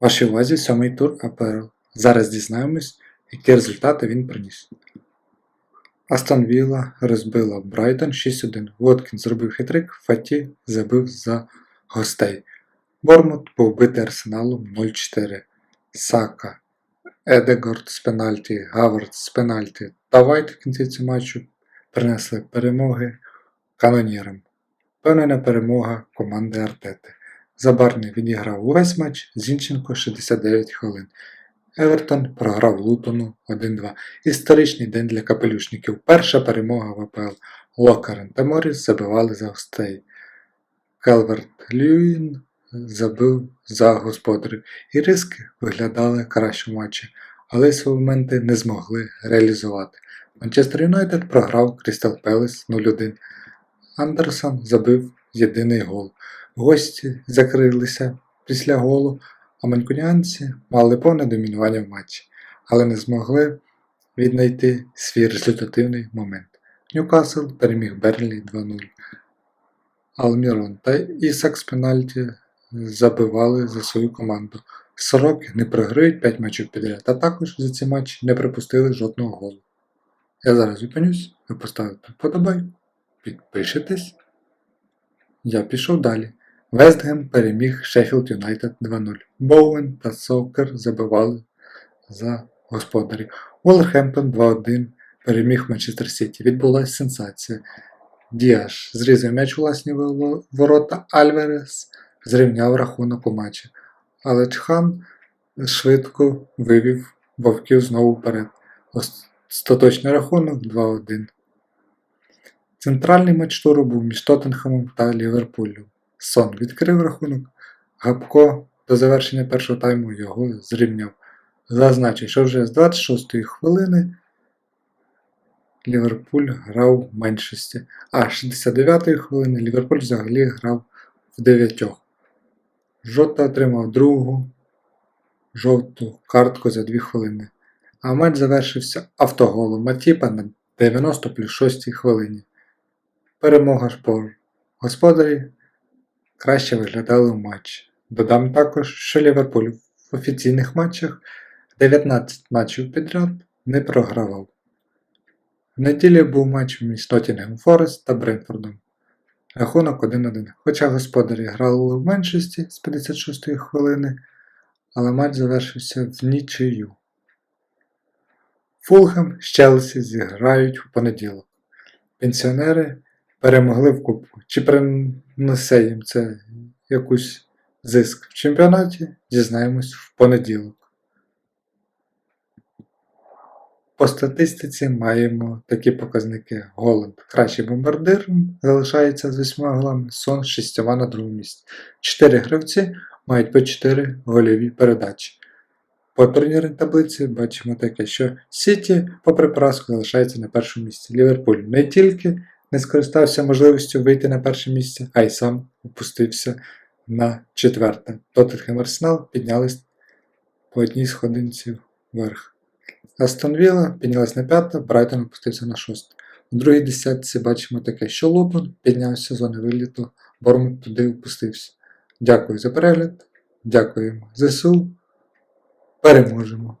Вашій увазі сьомий тур АПЛ. Зараз дізнаємось, які результати він приніс. Астон Вілла розбила Брайтон 6-1. Воткін зробив хитрик, Фаті забив за гостей. Бормут був битий Арсеналом 0-4. Сака, Едегорд з пенальті, Гавард з пенальті та Вайт в кінці цього матчу принесли перемоги канонірам. Певнена перемога команди Артети. Забарний відіграв увесь матч, Зінченко 69 хвилин. Евертон програв Лутону 1-2. Історичний день для капелюшників. Перша перемога в АПЛ. Локарен та Моріс забивали за гостей. Келверт Льюін забив за господарів. І риски виглядали краще в матчі, але свої моменти не змогли реалізувати. Манчестер Юнайтед програв Крістал Пелес 0-1. Андерсон забив єдиний гол. Гості закрилися після голу, а манкуніанці мали повне домінування в матчі, але не змогли віднайти свій результативний момент. Ньюкасл переміг Берлі 2-0. Алмірон та Ісак з пенальті забивали за свою команду. Сороки не програють 5 матчів підряд, а також за ці матчі не припустили жодного голу. Я зараз зупинюсь, ви поставите вподобайку, підпишитесь. Я пішов далі. Вестгем переміг Шеффілд Юнайтед 2-0. Боуен та Сокер забивали за господарів. Уолверхемптон 2-1 переміг Манчестер Сіті. Відбулася сенсація. Діаш зрізав м'яч у власні ворота, Альверес зрівняв рахунок у матчі. Але Чхан швидко вивів вовків знову вперед. Остаточний рахунок 2-1. Центральний матч туру був між Тоттенхемом та Ліверпулем. Сон відкрив рахунок, Габко до завершення першого тайму його зрівняв. Зазначив, що вже з 26-ї хвилини Ліверпуль грав в меншості, а з 69-ї хвилини Ліверпуль взагалі грав в дев'ятьох. Жота отримав другу жовту картку за 2 хвилини. А матч завершився автоголом Матіпа на 90 плюс 6 хвилині. Перемога шпор. Господарі краще виглядали в матчі. Додам також, що Ліверпуль в офіційних матчах 19 матчів підряд не програвав. В неділі був матч між Ноттінгем Форест та Брентфордом. Рахунок 1-1. Хоча господарі грали в меншості з 56-ї хвилини, але матч завершився в нічию. Фулхем з Челсі зіграють в понеділок. Пенсіонери перемогли в кубку. Чи принесе їм це якусь зиск в чемпіонаті, дізнаємось в понеділок. По статистиці маємо такі показники. Голланд кращий бомбардир залишається з 8 голами, Сон з 6 на другому місці. 4 гравці мають по 4 гольові передачі. По турнірній таблиці бачимо таке, що Сіті, попри поразку, залишається на першому місці. Ліверпуль не тільки не скористався можливістю вийти на перше місце, а й сам опустився на четверте. Тоттенхем Арсенал піднялись по одній сходинці вверх. Астон Вілла піднялась на п'яте, Брайтон опустився на шосте. У другій десятці бачимо таке, що Лутон піднявся з зони виліту, Бормут туди опустився. Дякую за перегляд, дякуємо ЗСУ. Переможемо!